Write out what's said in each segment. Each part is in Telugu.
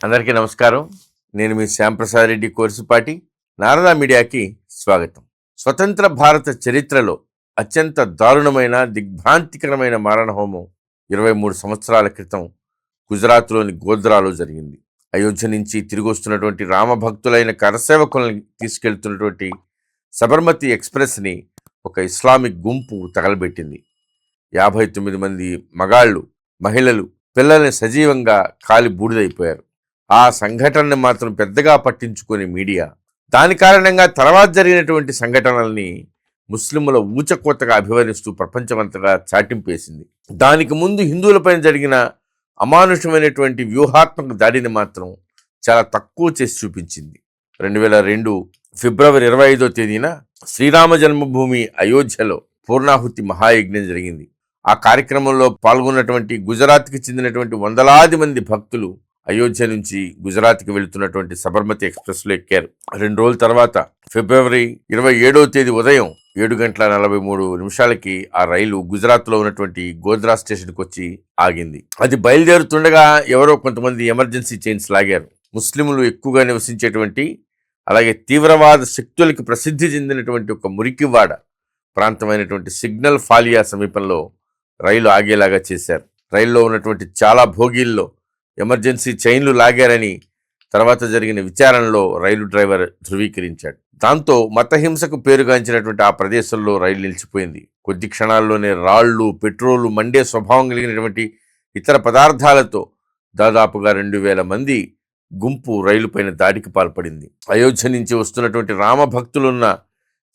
అందరికీ నమస్కారం. నేను మీ శ్యాంప్రసాద్ రెడ్డి కోర్సుపాటి. నారదా మీడియాకి స్వాగతం. స్వతంత్ర భారత చరిత్రలో అత్యంత దారుణమైన దిగ్భ్రాంతికరమైన మారణహోమం ఇరవై మూడు సంవత్సరాల క్రితం గుజరాత్లోని గోద్రాలో జరిగింది. అయోధ్య నుంచి తిరిగి వస్తున్నటువంటి రామభక్తులైన కరసేవకులను తీసుకెళ్తున్నటువంటి సబర్మతి ఎక్స్ప్రెస్ని ఒక ఇస్లామిక్ గుంపు తగలబెట్టింది. యాభై తొమ్మిది మంది మగాళ్ళు మహిళలు పిల్లల్ని సజీవంగా కాలి బూడిదైపోయారు ఆ సంఘటనని మాత్రం పెద్దగా పట్టించుకునే మీడియా. దాని కారణంగా తర్వాత జరిగినటువంటి సంఘటనల్ని ముస్లింల ఊచకోతగా అభివర్ణిస్తూ ప్రపంచమంతటా చాటింపేసింది. దానికి ముందు హిందువులపైన జరిగిన అమానుషమైనటువంటి వ్యూహాత్మక దాడిని మాత్రం చాలా తక్కువ చేసి చూపించింది. రెండు వేల రెండు ఫిబ్రవరి ఇరవై ఐదో తేదీన శ్రీరామ జన్మభూమి అయోధ్యలో పూర్ణాహుతి మహాయజ్ఞం జరిగింది. ఆ కార్యక్రమంలో పాల్గొన్నటువంటి గుజరాత్కి చెందినటువంటి వందలాది మంది భక్తులు అయోధ్య నుంచి గుజరాత్కి వెళుతున్నటువంటి సబర్మతి ఎక్స్ప్రెస్లో ఎక్కారు. రెండు రోజుల తర్వాత ఫిబ్రవరి ఇరవై ఏడవ తేదీ ఉదయం ఏడు గంటల నలభై మూడు నిమిషాలకి ఆ రైలు గుజరాత్లో ఉన్నటువంటి గోద్రా స్టేషన్కి వచ్చి ఆగింది. అది బయలుదేరుతుండగా ఎవరో కొంతమంది ఎమర్జెన్సీ చైన్స్ లాగారు. ముస్లింలు ఎక్కువగా నివసించేటువంటి అలాగే తీవ్రవాద శక్తులకి ప్రసిద్ధి చెందినటువంటి ఒక మురికివాడ ప్రాంతమైనటువంటి సిగ్నల్ ఫాలియా సమీపంలో రైలు ఆగేలాగా చేశారు. రైల్లో ఉన్నటువంటి చాలా భోగీల్లో ఎమర్జెన్సీ చైన్లు లాగారని తర్వాత జరిగిన విచారణలో రైలు డ్రైవర్ ధృవీకరించాడు. దాంతో మతహింసకు పేరుగాంచినటువంటి ఆ ప్రదేశంలో రైలు నిలిచిపోయింది. కొద్ది క్షణాల్లోనే రాళ్ళు పెట్రోలు మండే స్వభావం కలిగినటువంటి ఇతర పదార్థాలతో దాదాపుగా రెండు వేల మంది గుంపు రైలుపైన దాడికి పాల్పడింది. అయోధ్య నుంచి వస్తున్నటువంటి రామభక్తులున్న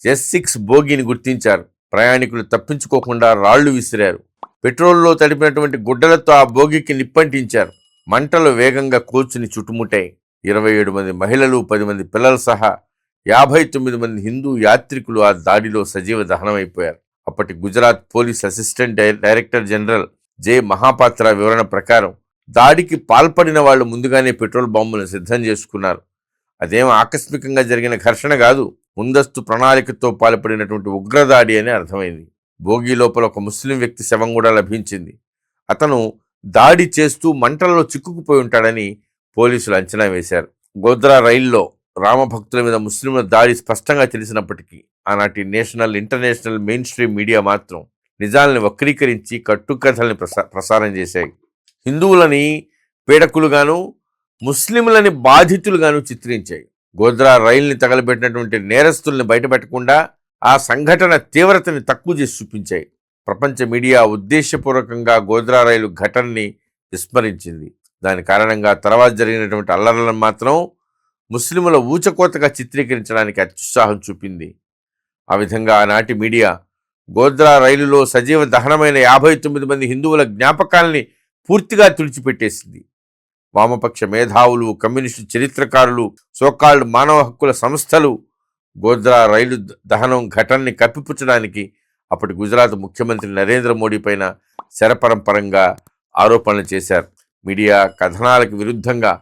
ఎస్ సిక్స్ బోగిని గుర్తించారు. ప్రయాణికులు తప్పించుకోకుండా రాళ్ళు విసిరారు. పెట్రోల్లో తడిపినటువంటి గుడ్డలతో ఆ బోగికి నిప్పంటించారు. మంటలు వేగంగా కూర్చుని చుట్టుముట్టాయి ఇరవై ఏడు మంది మహిళలు పది మంది పిల్లలు సహా యాభై తొమ్మిది మంది హిందూ యాత్రికులు ఆ దాడిలో సజీవ దహనమైపోయారు. అప్పటి గుజరాత్ పోలీస్ అసిస్టెంట్ డై- డైరెక్టర్ జనరల్ జే. మహాపాత్ర వివరణ ప్రకారం దాడికి పాల్పడిన వాళ్ళు ముందుగానే పెట్రోల్ బాంబులను సిద్ధం చేసుకున్నారు. అదేం ఆకస్మికంగా జరిగిన ఘర్షణ కాదు ముందస్తు ప్రణాళికతో పాల్పడినటువంటి ఉగ్రదాడి అని అర్థమైంది. భోగి లోపల ఒక ముస్లిం వ్యక్తి శవం కూడా లభించింది. అతను దాడి చేస్తూ మంటల్లో చిక్కుకుపోయి ఉంటాడని పోలీసులు అంచనా వేశారు. గోద్రా రైల్లో రామభక్తుల మీద ముస్లింల దాడి స్పష్టంగా తెలిసినప్పటికీ ఆనాటి national international main stream media మాత్రం నిజాలను వక్రీకరించి కట్టుకథల్ని ప్రసా ప్రసారం చేశాయి. హిందువులని పీడకులుగాను ముస్లింలని బాధితులుగాను చిత్రించాయి. గోద్రా రైల్ని తగలబెట్టినటువంటి నేరస్తుల్ని బయటపెట్టకుండా ఆ సంఘటన తీవ్రతని తక్కువ చేసి చూపించాయి. ప్రపంచ మీడియా ఉద్దేశపూర్వకంగా గోద్రా రైలు ఘటనని విస్మరించింది. దాని కారణంగా తర్వాత జరిగినటువంటి అల్లర్లను మాత్రం ముస్లిముల ఊచకోతగా చిత్రీకరించడానికి అత్యుత్సాహం చూపింది. ఆ విధంగా ఆనాటి మీడియా గోద్రా రైలులో సజీవ దహనమైన యాభై తొమ్మిది మంది హిందువుల జ్ఞాపకాల్ని పూర్తిగా తుడిచిపెట్టేసింది. వామపక్ష మేధావులు కమ్యూనిస్టు చరిత్రకారులు సోకాల్డ్ మానవ హక్కుల సంస్థలు గోద్రా రైలు దహనం ఘటనని కప్పిపుచ్చడానికి అప్పటి గుజరాత్ ముఖ్యమంత్రి నరేంద్ర మోడీ పైన శరపరంపరంగా ఆరోపణలు చేశారు. మీడియా కథనాలకు విరుద్ధంగా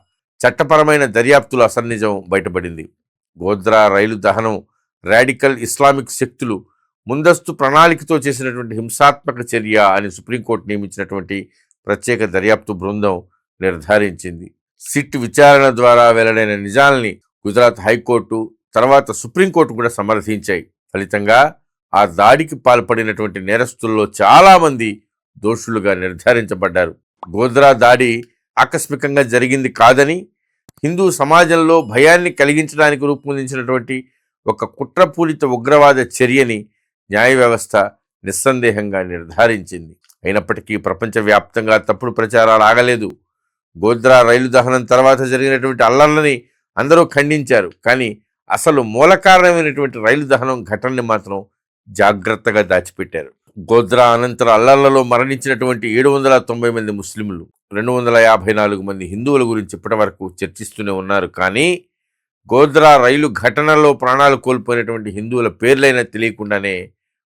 చట్టపరమైన దర్యాప్తుల అసన్నిజం బయటపడింది. గోద్రా రైలు దహనం రాడికల్ ఇస్లామిక్ శక్తులు ముందస్తు ప్రణాళికతో చేసినటువంటి హింసాత్మక చర్య అని సుప్రీంకోర్టు నియమించినటువంటి ప్రత్యేక దర్యాప్తు బృందం నిర్ధారించింది. సిట్ విచారణ ద్వారా వెల్లడైన నిజాల్ని గుజరాత్ హైకోర్టు తర్వాత సుప్రీంకోర్టు కూడా సమర్థించాయి. ఫలితంగా ఆ దాడికి పాల్పడినటువంటి నేరస్తుల్లో చాలామంది దోషులుగా నిర్ధారించబడ్డారు. గోద్రా దాడి ఆకస్మికంగా జరిగింది కాదని హిందూ సమాజంలో భయాన్ని కలిగించడానికి రూపొందించినటువంటి ఒక కుట్రపూరిత ఉగ్రవాద చర్యని న్యాయ వ్యవస్థ నిస్సందేహంగా నిర్ధారించింది. అయినప్పటికీ ప్రపంచవ్యాప్తంగా తప్పుడు ప్రచారాలు ఆగలేదు. గోద్రా రైలు దహనం తర్వాత జరిగినటువంటి అల్లర్లని అందరూ ఖండించారు. కానీ అసలు మూల కారణమైనటువంటి రైలు దహనం ఘటనని మాత్రం జాగ్రత్తగా దాచిపెట్టారు. గోద్రా అనంతర అల్లర్లలో మరణించినటువంటి ఏడు వందల తొంభై మంది ముస్లింలు రెండు వందల యాభై నాలుగు మంది హిందువుల గురించి ఇప్పటి వరకు చర్చిస్తూనే ఉన్నారు. కానీ గోద్రా రైలు ఘటనలో ప్రాణాలు కోల్పోయినటువంటి హిందువుల పేర్లైనా తెలియకుండానే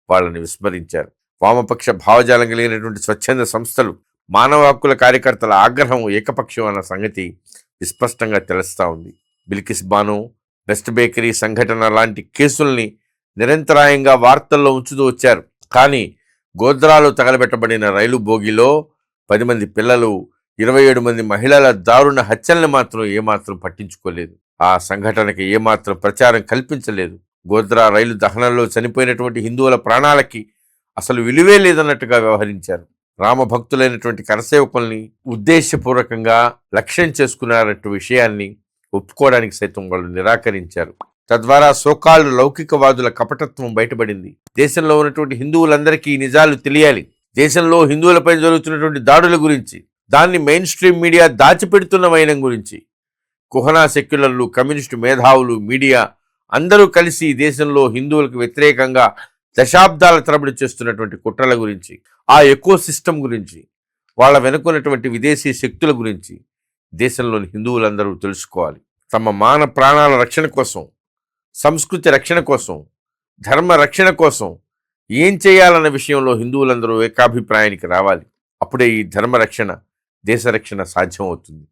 వాళ్ళని విస్మరించారు. వామపక్ష భావజాలం కలిగినటువంటి స్వచ్ఛంద సంస్థలు మానవ హక్కుల కార్యకర్తల ఆగ్రహం ఏకపక్షం అన్న సంగతి విస్పష్టంగా తెలుస్తా ఉంది. బిల్కిస్ బాను బెస్ట్ బేకరీ సంఘటన లాంటి కేసుల్ని నిరంతరాయంగా వార్తల్లో ఉంచుతూ వచ్చారు. కానీ గోద్రాలో తగలబెట్టబడిన రైలు బోగిలో పది మంది పిల్లలు ఇరవై ఏడు మంది మహిళల దారుణ హత్యల్ని మాత్రం ఏమాత్రం పట్టించుకోలేదు. ఆ సంఘటనకి ఏమాత్రం ప్రచారం కల్పించలేదు. గోద్రా రైలు దహనంలో చనిపోయినటువంటి హిందువుల ప్రాణాలకి అసలు విలువే లేదన్నట్టుగా వ్యవహరించారు. రామభక్తులైనటువంటి కరసేవకుల్ని ఉద్దేశపూర్వకంగా లక్ష్యం చేసుకున్నారన్న విషయాన్ని ఒప్పుకోవడానికి సైతం వాళ్ళు నిరాకరించారు. తద్వారా సోకాళ్ళు లౌకికవాదుల కపటత్వం బయటపడింది. దేశంలో ఉన్నటువంటి హిందువులందరికీ ఈ నిజాలు తెలియాలి. దేశంలో హిందువులపై జరుగుతున్నటువంటి దాడుల గురించి దాన్ని మెయిన్ స్ట్రీమ్ మీడియా దాచిపెడుతున్న వైనం గురించి. కుహనా సెక్యులర్లు కమ్యూనిస్టు మేధావులు మీడియా అందరూ కలిసి దేశంలో హిందువులకు వ్యతిరేకంగా దశాబ్దాల తరబడి చేస్తున్నటువంటి కుట్రల గురించి ఆ ఎకో సిస్టమ్ గురించి వాళ్ళ వెనుకున్నటువంటి విదేశీ శక్తుల గురించి దేశంలోని హిందువులందరూ తెలుసుకోవాలి. తమ మాన ప్రాణాల రక్షణ కోసం సంస్కృతి రక్షణ కోసం ధర్మ రక్షణ కోసం ఏం చేయాలన్న విషయంలో హిందువులందరూ ఏకాభిప్రాయానికి రావాలి. అప్పుడే ఈ ధర్మ రక్షణ దేశ రక్షణ సాధ్యం అవుతుంది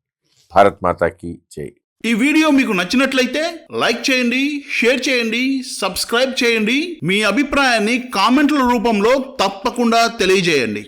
భారత్ మాతాకి జై. ఈ వీడియో మీకు నచ్చినట్లయితే లైక్ చేయండి షేర్ చేయండి సబ్స్క్రైబ్ చేయండి. మీ అభిప్రాయాన్ని కామెంట్ల రూపంలో తప్పకుండా తెలియజేయండి.